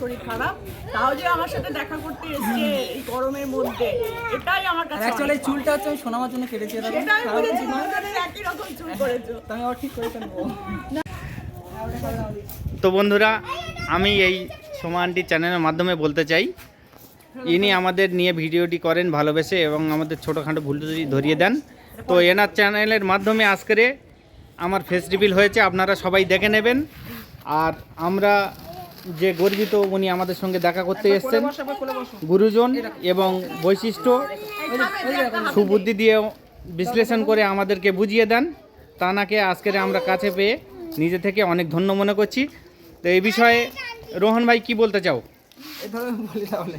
শরীর খারাপ তাও যে আমার সাথে দেখা করতে এসছে এই গরমের মধ্যে এটাই আমার কাছে অ্যাকচুয়ালি চুলটা হচ্ছে আমি সোনামার জন্য কেটেছি বলেছি একই রকম চুল করেছ। তো আমি আবার ঠিক করে ফেলব। তো বন্ধুরা আমি এই সোমা আন্টির চ্যানেলের মাধ্যমে বলতে চাই ইনি আমাদের নিয়ে ভিডিওটি করেন ভালোবেসে এবং আমাদের ছোটোখাটো ভুল ধরিয়ে দেন তো এনার চ্যানেলের মাধ্যমে আজকের আমার ফেস রিভিল হয়েছে আপনারা সবাই দেখে নেবেন। আর আমরা যে গর্বিত উনি আমাদের সঙ্গে দেখা করতে এসেছেন। গুরুজন এবং বৈশিষ্ট্য। সুবুদ্ধি দিয়ে বিশ্লেষণ করে আমাদেরকে বুঝিয়ে দেন। তানাকে আজকের আমরা কাছে পেয়ে নিজে থেকে অনেক ধন্য মনে করছি। তো এই বিষয়ে রোহন ভাই কি বলতে চাও? বলি তাহলে।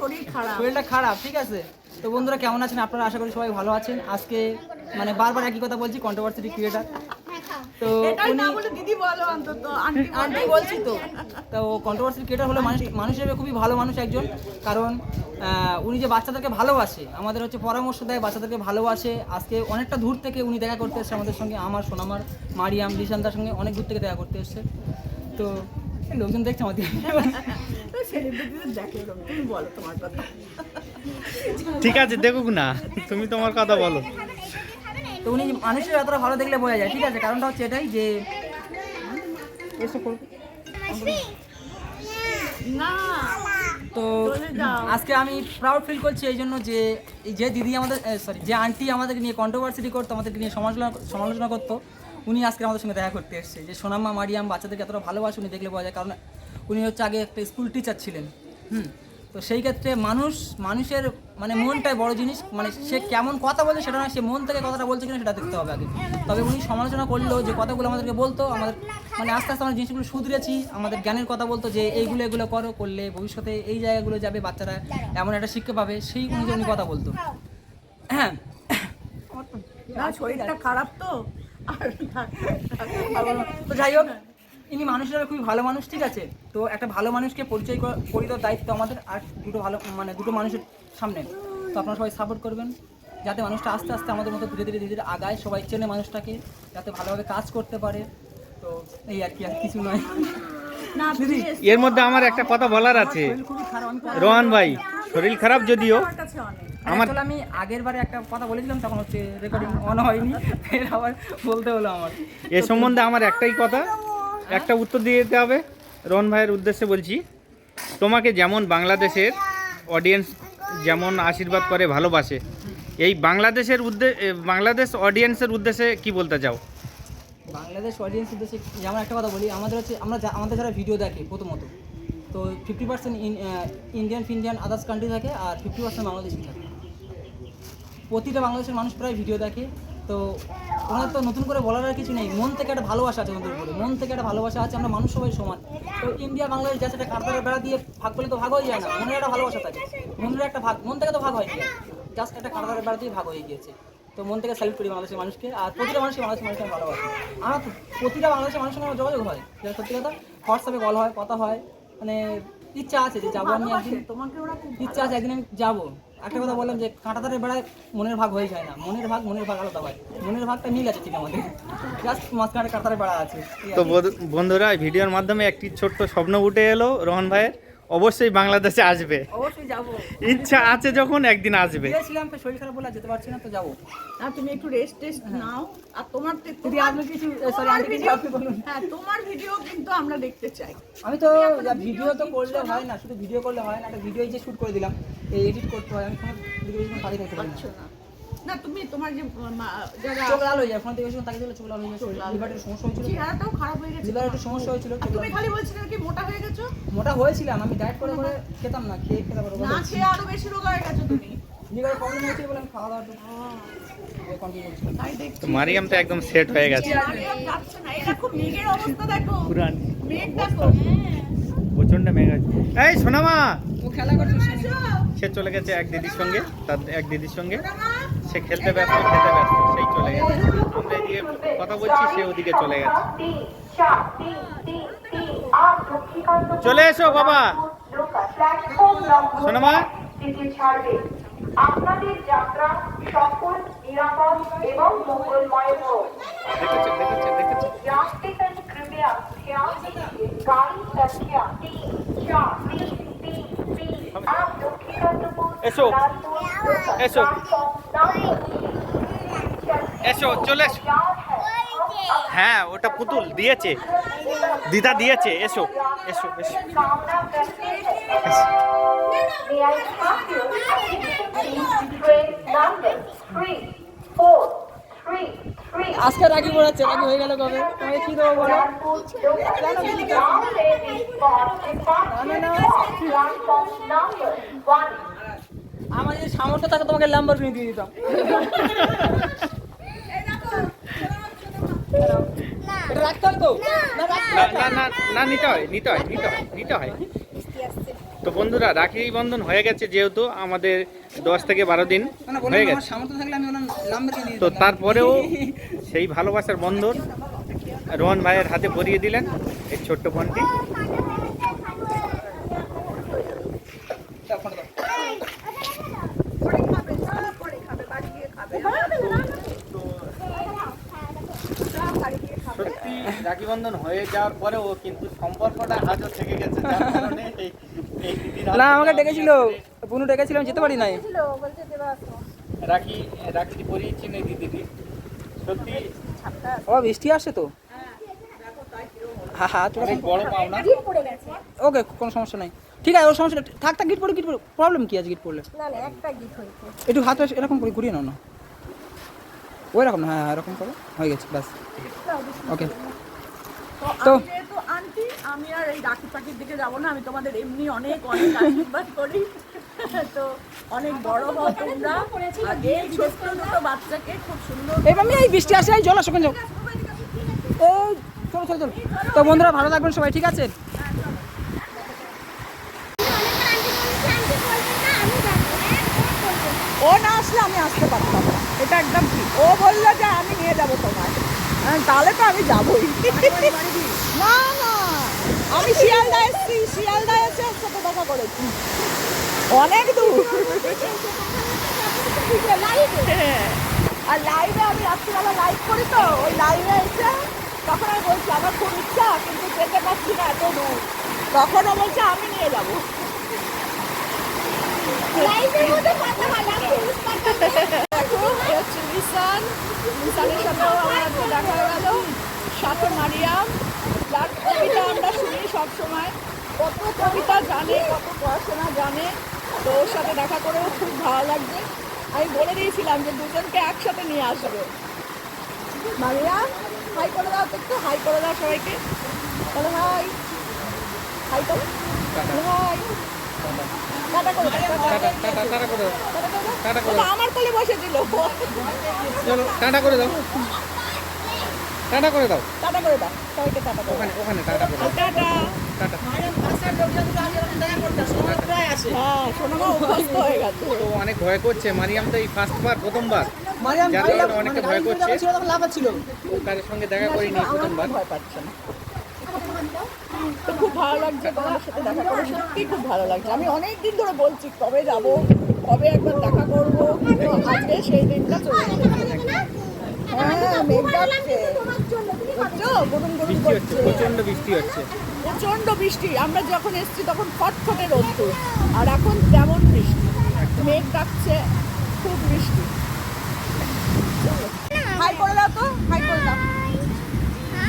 শরীর শরীরটা খারাপ ঠিক আছে। তো বন্ধুরা কেমন আছেন? আপনারা আশা করি সবাই ভালো আছেন। আজকে মানে বারবার একই কথা বলছি কন্ট্রোভার্সিটি ক্রিয়েটার তো দিদি বলো অন্তত আন্টি বলছি তো। তো কন্ট্রোভার্সি ক্রিয়েটার হলো মানুষ মানুষ হিসেবে খুবই ভালো মানুষ একজন। কারণ উনি যে বাচ্চাদেরকে ভালোবাসে আমাদের হচ্ছে পরামর্শ দেয় বাচ্চাদেরকে ভালোবাসে। আজকে অনেকটা দূর থেকে উনি দেখা করতে এসেছে আমাদের সঙ্গে। আমার সোনামার মারিয়াম দিশান্তার সঙ্গে অনেক দূর থেকে দেখা করতে এসেছে। তো লোকজন দেখছে আমাদের। সেলিব্রিটিদের দেখে তুমি বলো তোমার কথা। ঠিক আছে দেখুক না। তুমি তোমার কথা বলো। তো উনি মানুষের এতটা ভালো দেখলে বোঝা যায়। ঠিক আছে কারণটা হচ্ছে এটাই যে এসব না। তো আজকে আমি প্রাউড ফিল করছি এই জন্য যে এই যে দিদি আমাদের সরি যে আন্টি আমাদেরকে নিয়ে কন্ট্রোভার্সিটি করতো আমাদেরকে নিয়ে সমালোচনা সমালোচনা করতো উনি আজকে আমাদের সঙ্গে দেখা করতে এসেছে। যে সোনাম্মা মারিয়াম বাচ্চাদেরকে এতটা ভালোবাসে উনি দেখলে বোঝা যায়। কারণ উনি হচ্ছে আগে একটা স্কুল টিচার ছিলেন। হুম? তো সেই ক্ষেত্রে মানুষ মানুষের মানে মনটাই বড় জিনিস মানে সে কেমন কথা বলছে সেটা না সে মন থেকে কথাটা বলছে কিনা সেটা দেখতে হবে আগে তবে উনি সমালোচনা করলেও যে কথাগুলো আমাদেরকে বলতো আমাদের মানে আস্তে আস্তে আমরা জিনিসগুলো শুধরেছি আমাদের জ্ঞানের কথা বলতো যে এইগুলো এগুলো করো করলে ভবিষ্যতে এই জায়গাগুলো যাবে বাচ্চারা এমন একটা শিক্ষা পাবে সেই অনুযায়ী উনি কথা বলতো হ্যাঁ শরীরটা খারাপ তো যাই হোক ইনি মানুষের খুবই ভালো মানুষ ঠিক আছে? তো একটা ভালো মানুষকে পরিচয় করে দেওয়ার দায়িত্ব আমাদের আর দুটো ভালো মানে দুটো মানুষের সামনে। তো আপনারা সবাই সাপোর্ট করবেন যাতে মানুষটা আস্তে আস্তে আমাদের মতো ধীরে ধীরে ধীরে ধীরে আগায় সবাই চেনে মানুষটাকে যাতে ভালোভাবে কাজ করতে পারে। তো এই আর কি আর কিছু নয়। না দিদি, এর মধ্যে আমার একটা কথা বলার আছে। রোহান ভাই শরীর খারাপ যদিও আমার Actually আমি আগের বারে একটা কথা বলেছিলাম তখন হচ্ছে রেকর্ডিং অন হয়নি ফের আবার বলতে হলো আমার। এ সম্বন্ধে আমার একটাই কথা একটা উত্তর দিয়ে দিতে হবে। রোহন ভাইয়ের উদ্দেশ্যে বলছি তোমাকে যেমন বাংলাদেশের অডিয়েন্স যেমন আশীর্বাদ করে ভালোবাসে এই বাংলাদেশের উদ্দেশ্য বাংলাদেশ অডিয়েন্সের উদ্দেশ্যে কি বলতে চাও? বাংলাদেশ অডিয়েন্স উদ্দেশ্যে যেমন একটা কথা বলি আমাদের হচ্ছে আমরা যা- আমাদের যারা ভিডিও দেখে প্রথমত তো ফিফটি পার্সেন্ট ইন্ডিয়ান ফিন্ডিয়ান আদার্স কান্ট্রি থাকে আর ফিফটি পার্সেন্ট বাংলাদেশি থাকে। প্রতিটা বাংলাদেশের মানুষ প্রায় ভিডিও দেখে। তো ওনার তো নতুন করে বলার আর কিছু নেই। মন থেকে একটা ভালোবাসা আছে ওদের উপরে। মন থেকে একটা ভালোবাসা আছে আমরা মানুষ সবাই সমান। তো ইন্ডিয়া বাংলাদেশ যা সেটা কারবারের বেড়া দিয়ে ভাগ করলে তো ভাগ হয়ে যায় না। মনের একটা ভালোবাসা থাকে। মনের একটা ভাগ মন থেকে তো ভাগ হয়নি। জাস্ট একটা কারবারের বেড়া দিয়ে ভাগ হয়ে গিয়েছে। তো মন থেকে স্যালুট করি বাংলাদেশের মানুষকে। আর প্রতিটা মানুষকে বাংলাদেশের মানুষকে ভালোবাসি। আমার তো প্রতিটা বাংলাদেশের মানুষের সঙ্গে যোগাযোগ হয়। যেটা সত্যি কথা হোয়াটসঅ্যাপে কল হয় কথা হয়। মানে ইচ্ছা আছে যে যাব আমি একদিন। তোমাকে ইচ্ছা আছে একদিন আমি যাব। একটা কথা বললাম যে কাঁটাতারের বেড়ায় মনের ভাগ হয়ে যায় না। মনের ভাগ মনের ভাগ আলাদা হয়। মনের ভাগটা মিল আছে ঠিক আমাদের। জাস্ট মাঝখানে কাঁটাতারের বেড়া আছে। তো বন্ধুরা এই ভিডিওর মাধ্যমে একটি ছোট্ট স্বপ্ন উঠে এলো রোহন ভাইয়ের। অবশ্যই বাংলাদেশে আসবে। অবশ্যই যাব। ইচ্ছা আছে যখন একদিন আসবে। গিয়েছিলাম তো শরীর খারাপ বলে যেতে পারছি না তো যাব। না তুমি একটু রেস্ট টেস্ট নাও। আর তোমার আপনি কিছু সরি তোমার কিছু আপনি বলুন। হ্যাঁ তোমার ভিডিও কিন্তু আমরা দেখতে চাই। আমি তো ভিডিও তো করলে হয় না শুধু ভিডিও করলে হয় না একটা ভিডিও যে শুট করে দিলাম। এডিট করতে হয় আমি কোনো দিকে থাকতে পারি না। না। তুমি তোমার যে চোখ লাল হয়ে যায় ফোন থেকে তাকিয়ে দিলে চোখ লাল হয়ে যায় লিভারের সমস্যা হয়েছিল চেহারাটাও খারাপ হয়ে গেছে। লিভারের একটু সমস্যা হয়েছিল তুমি খালি বলছিলে কি মোটা হয়ে গেছো? মোটা হয়েছিলাম আমি ডায়েট করে করে খেতাম না খেয়ে খেতে পারব না খেয়ে আরও বেশি রোগা হয়ে গেছো তুমি। লিভারের প্রবলেম হয়েছিল বলে আমি খাওয়া দাওয়া তো মারিয়াম তো একদম সেট হয়ে গেছে। মারিয়াম যাচ্ছে না এরা খুব মেঘের অবস্থা দেখো। পুরান মেঘ দেখো। প্রচণ্ড মেঘ আছে। এই সোনামা! ও খেলা করছে সে চলে গেছে এক দিদির সঙ্গে তার এক দিদির সঙ্গে সে খেলতে ব্যস্ত খেতে ব্যস্ত সেই চলে গেছে আমরা এদিকে কথা বলছি সে ওদিকে চলে গেছে চলে এসো বাবা সোনামা? ছাড়বে আপনাদের যাত্রা সফল নিরাপদ এবং মঙ্গলময় হোক দেখেছে দেখেছে দেখেছে यात्रीगण कृपया ध्यान दीजिए गाड़ी संख्या तीन चार এসো। এসো। এসো চলে এসো। হ্যাঁ ওটা পুতুল দিয়েছে। দিদা দিয়েছে এসো এসো এসো। আজকে রাখি পড়াচ্ছে রাখি হয়ে গেল কবে? তোমাকে কি দেবো বলো? না না আমার যদি সামর্থ্য থাকে তোমাকে লাম্বার কিনে দিয়ে দিতাম। এটা তো? না না না নিতে হয় নিতে হয় নিতে হয় নিতে হয়। তো বন্ধুরা রাখি বন্ধন হয়ে গেছে যেহেতু আমাদের দশ থেকে বারো দিন হয়ে গেছে। তো তারপরেও সেই ভালোবাসার বন্ধন রোহন ভাইয়ের হাতে পরিয়ে দিলেন এই ছোট্ট ফোনটা দাও। পরে খাবে সব পরে খাবে বাড়ি গিয়ে খাবে সব বাড়ি গিয়ে খাবে সত্যি রাখি বন্ধন হয়ে যাওয়ার পরেও কিন্তু সম্পর্কটা আজও থেকে গেছে। যার কারণে এই এই দিদির হাত না আমাকে আমি ডেকেছিল। বুনু ডেকেছিল আমি যেতে পারি নাই। রাখি রাখিটি পরিয়েছি এই দিদিটি সত্যি ও বৃষ্টি আসছে তো? হ্যাঁ হ্যাঁ অনেক বড় পাওনা ওকে কোনো সমস্যা নাই। ঠিক আছে ওর সমস্যা নেই। থাক থাক গিট পড়ে গিট পড়ে প্রবলেম কি আছে গিট পড়লে? একটু হাত এরকম করে ঘুরিয়ে নাও না। ওই রকম না হ্যাঁ হ্যাঁ, এরকম করো। হয়ে গেছে ব্যাস। ওকে তো তো- আমি যেহেতু আন্টি আমি আর এই রাখি পাখির দিকে যাব না আমি তোমাদের এমনি অনেক অনেক আশীর্বাদ করি। তো অনেক বড় হও তোমরা। আগে ছোট্ট দুটো বাচ্চাকে খুব সুন্দর এবার আমি এই বৃষ্টি আসে এই জল যাও। এই চলো চলো চলো। তো বন্ধুরা ভালো থাকবেন সবাই ঠিক আছে? ও না আসলে আমি আসতে পারতাম। এটা একদম ঠিক। ও বলল যে আমি নিয়ে যাব তোমায়। হ্যাঁ, তাহলে তো আমি যাবোই। না না। আমি শিয়ালদা এসেছি শিয়ালদা এসে ওর সাথে দেখা করেছি। অনেক দূর। আর লাইভে আমি রাত্রিবেলা লাইভ করি তো ওই লাইভে এসে তখন আমি বলছি আমার খুব ইচ্ছা কিন্তু যেতে পারছি না এত দূর। তখন বলছে আমি নিয়ে যাব। দেখো এ হচ্ছে লিসান লিসানের সাথেও আমাদের দেখা গেল সাথে মারিয়াম যার কবিতা আমরা শুনি সব সময় কত কবিতা জানে কত পড়াশোনা জানে তো ওর সাথে দেখা করেও খুব ভালো লাগছে আমি বলে দিয়েছিলাম যে দুজনকে একসাথে নিয়ে আসবে মারিয়াম হাই করে দাও একটু হাই করে দাও সবাইকে বলো হাই হাই করো হাই টাটা করে দাও, টাটা। করে দাও। টাটা করে টাটা ওখানে ওখানে টাটা করে টাটা। টাটা। অনেক ভয় করছে। মারিয়াম তো এই ফার্স্ট বার প্রথমবার। মারিয়াম যার কারণে অনেকে ভয় করছে। ছিল তখন ও কারোর সঙ্গে দেখা করিনি প্রথমবার। ভয় পাচ্ছে না। তো খুব ভালো লাগছে তোমাদের সাথে দেখা করে সত্যি খুব ভালো লাগছে। আমি অনেক দিন ধরে বলছি কবে যাব কবে একবার দেখা করব তো আজকে সেই দিনটা চলে হ্যাঁ মেঘ ডাকছে। গরম গরম বৃষ্টি হচ্ছে করছে প্রচণ্ড বৃষ্টি হচ্ছে। প্রচণ্ড বৃষ্টি। আমরা যখন এসেছি তখন ফটফটে রোদ্দুর আর এখন তেমন বৃষ্টি। মেঘ ডাকছে খুব বৃষ্টি হাই করে দাও তো হাই করে দাও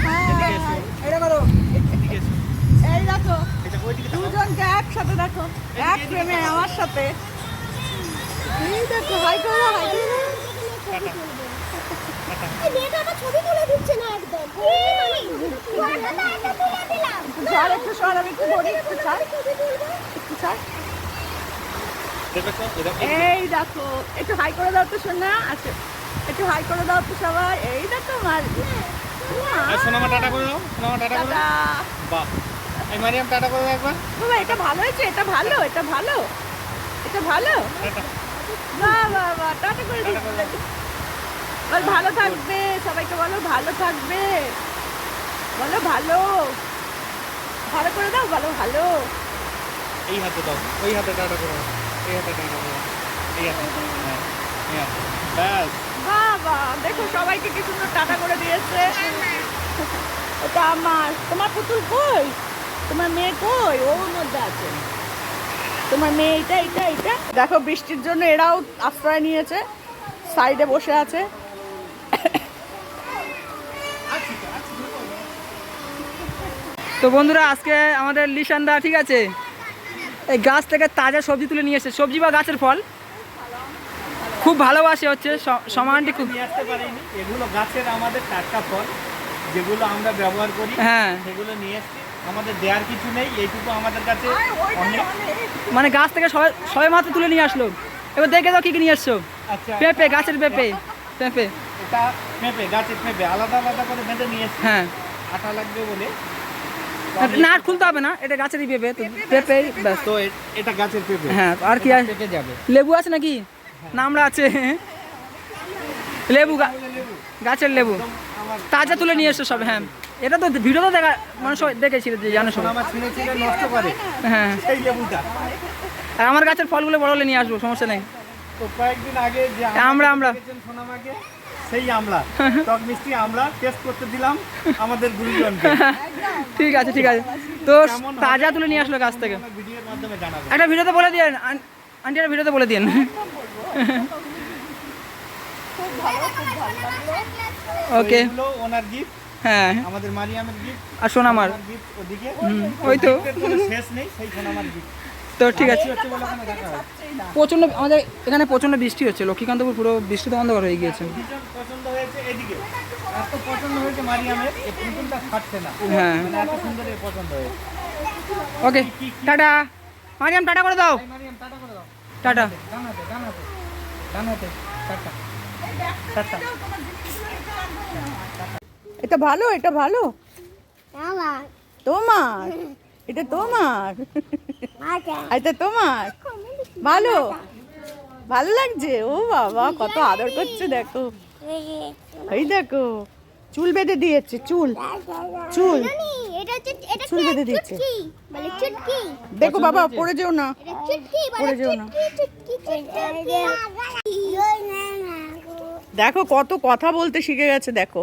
হ্যাঁ, এটা করো এই দেখো এটা ওইদিকে তাকাও। দুজনকে একসাথে দেখো এক প্রেমে আমার সাথে। এই দেখো হাই করে দাও হাই করে। দাও ছাড় একটু সর আমি একটু ধরি একটু ছাড় একটু ছাড় এই দেখো একটু হাই করে দাও তো শোনা আচ্ছা একটু হাই করে দাও তো সবাই। এই দেখো মার সোনামা টাটা করে দাও সোনামা টাটা করে দাও। বাহ। এই মারিয়াম টাটা করে একবার। বাবা এটা ভালো হয়েছে এটা ভালো এটা ভালো এটা ভালো। বাহ বাহ বাহ টাটা করে দিচ্ছি বল ভালো থাকবে সবাইকে বলো ভালো থাকবে। বলো ভালো। ভালো করে দাও বলো ভালো। এই হাতে দাও ওই হাতে টাটা করে এই হাতে টাটা করে এই হাতে হ্যাঁ এই হাতে। ব্যাস। বাবা দেখো সবাইকে কি সুন্দর টাটা করে দিয়েছে। ওটা আমার। তোমার পুতুল কই? তোমার মেয়ে কই? ওর মধ্যে আছে। তোমার মেয়ে এটা এটা এটা। দেখো বৃষ্টির জন্য এরাও আশ্রয় নিয়েছে সাইডে বসে আছে। তো বন্ধুরা আজকে আমাদের লিশানদা ঠিক আছে? এই গাছ থেকে তাজা সবজি তুলে নিয়ে এসেছে। সবজি বা গাছের ফল। খুব ভালোবাসে হচ্ছে সমানটি খুব নিয়ে আসতে পারিনি। এগুলো গাছের আমাদের টাটকা ফল যেগুলো আমরা ব্যবহার করি হ্যাঁ। সেগুলো নিয়ে এসছি। আমাদের দেওয়ার কিছু নেই এইটুকু আমাদের কাছে মানে গাছ থেকে সবাই সবাই মাত্র তুলে নিয়ে আসলো। এবার দেখে দাও কী কী নিয়ে এসছো আচ্ছা। পেঁপে গাছের পেঁপে। পেঁপে। এটা পেঁপে গাছের পেঁপে। আলাদা আলাদা করে বেঁধে নিয়ে এসছি। হ্যাঁ। আটা লাগবে বলে। না আর খুলতে হবে না। এটা গাছেরই পেঁপে পেঁপে ব্যাস। তো এটা গাছের পেঁপে। হ্যাঁ আর কি আছে? পেকে যাবে। লেবু আছে নাকি? নামড়া আছে। লেবু গা- গাছের লেবু। তাজা তুলে নিয়ে এসছো সব হ্যাঁ। এটা তো ভিডিও তো দেখা মানে সবাই দেখেছিল যে জানো সবাই। নষ্ট করে। হ্যাঁ। সেই লেবুটা। আর আমার গাছের ফলগুলো বড় হলে নিয়ে আসব সমস্যা নেই। তো কয়েকদিন আগে যে আমরা- আমরা। সোনামাকে সেই আমলা। টক মিষ্টি আমলা টেস্ট করতে দিলাম আমাদের গুরুজনকে। ঠিক আছে ঠিক আছে। তো তাজা তুলে নিয়ে আসলো গাছ থেকে। ভিডিওর মাধ্যমে জানাব। একটা ভিডিওতে বলে দিন আন্টি একটা ভিডিওতে বলে দিন ওকে ওনার গিফট হ্যাঁ। আমাদের মারিয়ামের গিফট আর সোনামার। গিফট ওদিকে। হুম, ওই তো। কোনো শেষ নেই সেই সোনামার গিফট তো ঠিক আছে। প্রচণ্ড আমাদের এখানে প্রচণ্ড বৃষ্টি হচ্ছে লক্ষ্মীকান্তপুর পুরো বৃষ্টিতে অন্ধকার হয়ে গিয়েছে। ভীষণ পছন্দ হয়েছে এদিকে। এত পছন্দ হয়েছে মারিয়ামের এই পুতুলটা ফাটছে না। হ্যাঁ। মানে এত সুন্দর এ পছন্দ হয়েছে। ওকে টাটা। মারিয়াম টাটা করে দাও। Tata tata. টাটা। এটা ভালো এটা ভালো। তোমার। এটা তোমার। এটা তোমার। ভালো। ভালো লাগছে? ও বাবা কত আদর করছে দেখো। এই দেখো চুল বেঁধে দিয়েছে চুল। চুল। চুল বেঁধে চুটকি দেখো বাবা পড়ে যেও না। পড়ে যেও না। দেখো কত কথা বলতে শিখে গেছে দেখো।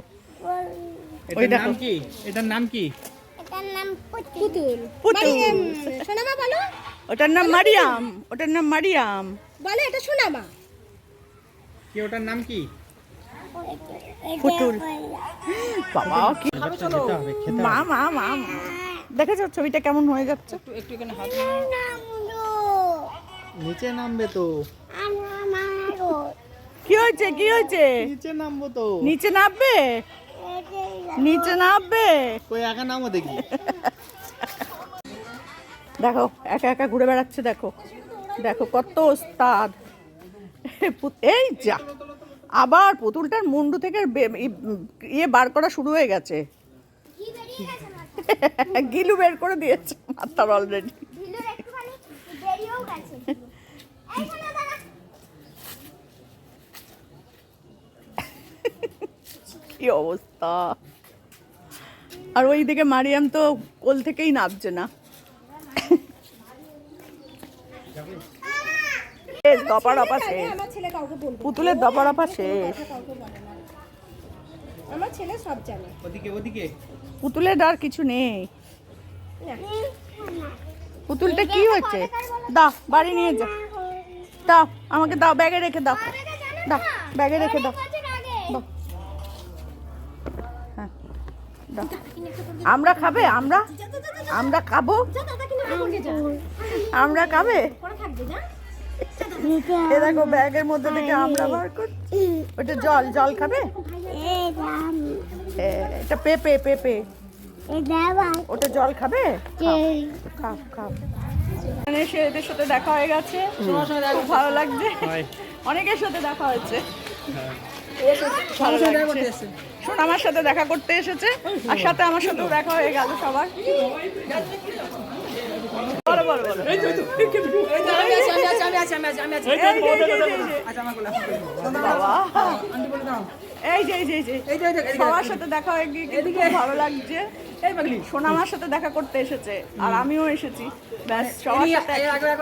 ওই এটার দেখো। কি? এটার নাম কি? এটার নাম পুতুল। পুতুল। সোনামা বলো। ওটার নাম মারিয়াম। ওটার নাম মারিয়াম। বলো এটা সোনামা কি ওটার নাম কি? পুতুল। বাবা কি খেতে হবে খেতে মা মা মা মা। দেখেছ ছবিটা কেমন হয়ে যাচ্ছে? একটু একটু এখানে হাত নিচে নামবে তো। কি হয়েছে কি হয়েছে? নিচে নামবো তো। নিচে নামবে? নিচে নামবে। কই একা নামো দেখি। দেখো একা একা ঘুরে বেড়াচ্ছে দেখো। দেখো কত ওস্তাদ। এই যা। আবার পুতুলটার মুন্ডু থেকে ইয়ে বার করা শুরু হয়ে গেছে। গিলু বের করে দিয়েছে মাথার অলরেডি কি অবস্থা? আর ওই দিকে মারিয়াম তো কোল থেকেই না। শেষ। শেষ ছেলে কাউকে বলব পুতুলের দপা রপা শেষ। কাউকে বলে না। আমার ছেলে সব জানে। ওদিকে ওদিকে। পুতুলের আর কিছু নেই। পুতুলটা কি হচ্ছে দাও বাড়ি নিয়ে যা। দাও আমাকে দাও ব্যাগে রেখে দাও। দাও ব্যাগে রেখে দাও হ্যাঁ দাও আমরা খাবে? আমরা? আমরা খাব? আমরা খাবে? এ দেখো ব্যাগের মধ্যে থেকে আমরা বার করছি। ওটা জল জল খাবে? এটা পেঁপে পেঁপে ওটা জল খাবে? খাও খাও এখানে এসে এদের সাথে দেখা হয়ে গেছে। ভালো লাগছে। অনেকের সাথে দেখা হয়েছে। লাগছে সোনামার সাথে দেখা করতে এসেছে আর সাথে আমার সাথেও দেখা হয়ে গেল সবার বলো বলো বলো এই, এই, এই, এই, এই, এই। বাবা এই যে এই যে এই যে সবার সাথে দেখা হয়ে গিয়ে ভালো লাগছে সোনামার সাথে দেখা করতে এসেছে আর আমিও এসেছি ব্যাস সবার সাথে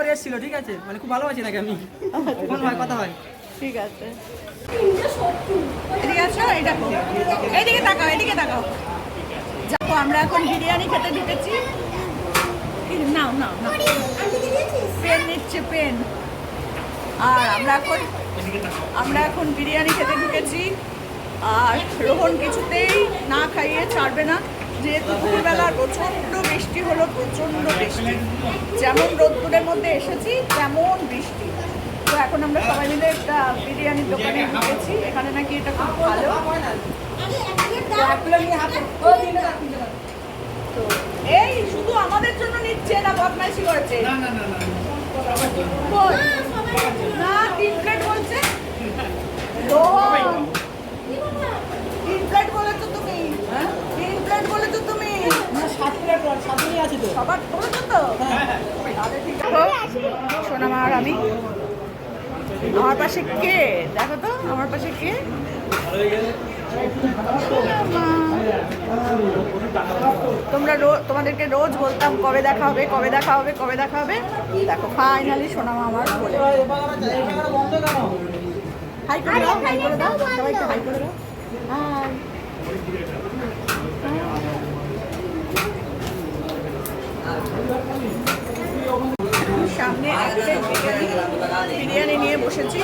এসেছিল ঠিক আছে মানে খুব ভালোবাসি নাকি আমি কথা হয় ঠিক আছে। এদিকে আসো, এই দেখো। এইদিকে তাকাও এদিকে তাকাও। যাব, আমরা এখন বিরিয়ানি খেতে ঢুকেছি না না পেন নিচ্ছে, পেন। আর আমরা এখন আমরা এখন বিরিয়ানি খেতে ঢুকেছি। আর রোহন কিছুতেই না খাইয়ে ছাড়বে না। যেহেতু দুপুরবেলা প্রচণ্ড বৃষ্টি হলো, প্রচণ্ড বৃষ্টি। যেমন রোদ্দুরের মধ্যে এসেছি, তেমন বৃষ্টি। তো এখন আমরা সবাই মিলে একটা বিরিয়ানির দোকানে ঢুকেছি। এখানে নাকি এটা খুব ভালো। তো এই শুধু আমাদের জন্য নিচ্ছে না বদমাইশি করেছে? কই? না তিন প্লেট বলছে। তিন প্লেট বলেছ তুমি। তিন প্লেট বলেছ তুমি। সাত প্লেট সাত তো। সবার বলেছ তো? তাহলে সোনামা আর আমি আমার পাশে কে? দেখো তো, আমার পাশে কে? তোমরা তোমাদেরকে রোজ বলতাম কবে দেখা হবে, কবে দেখা হবে, কবে দেখা হবে। দেখো ফাইনালি সোনামা আমার বলে। হাই করে দাও হাই করে দাও। হাই করে দাও। হাই সামনে এক প্লেট বিরিয়ানি বিরিয়ানি নিয়ে বসেছি।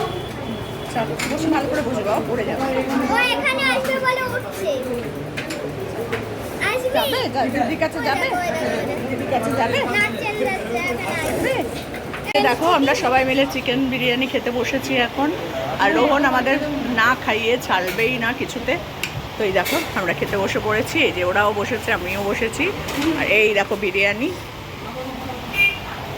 বসে ভালো করে বসে বাবা পড়ে যাবে? যাবে দিদির কাছে দিদির কাছে দেখো আমরা সবাই মিলে চিকেন বিরিয়ানি খেতে বসেছি এখন। আর রোহন আমাদের না খাইয়ে ছাড়বেই না কিছুতে। তো এই দেখো আমরা খেতে বসে পড়েছি। এই যে ওরাও বসেছে আমিও বসেছি। আর এই দেখো বিরিয়ানি।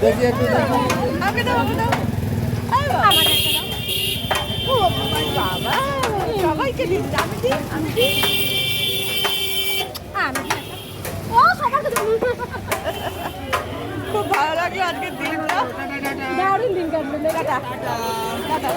টাটা আমাকে দাও আমাকে দাও। আমার একটা দাও। ও বাবা সবাইকে দিচ্ছি আমি দিই আমি দিই। আমি ও সবার খুব ভালো লাগল আজকের দিনটা। দারুণ দিন কাটলো। টাটা। টাটা।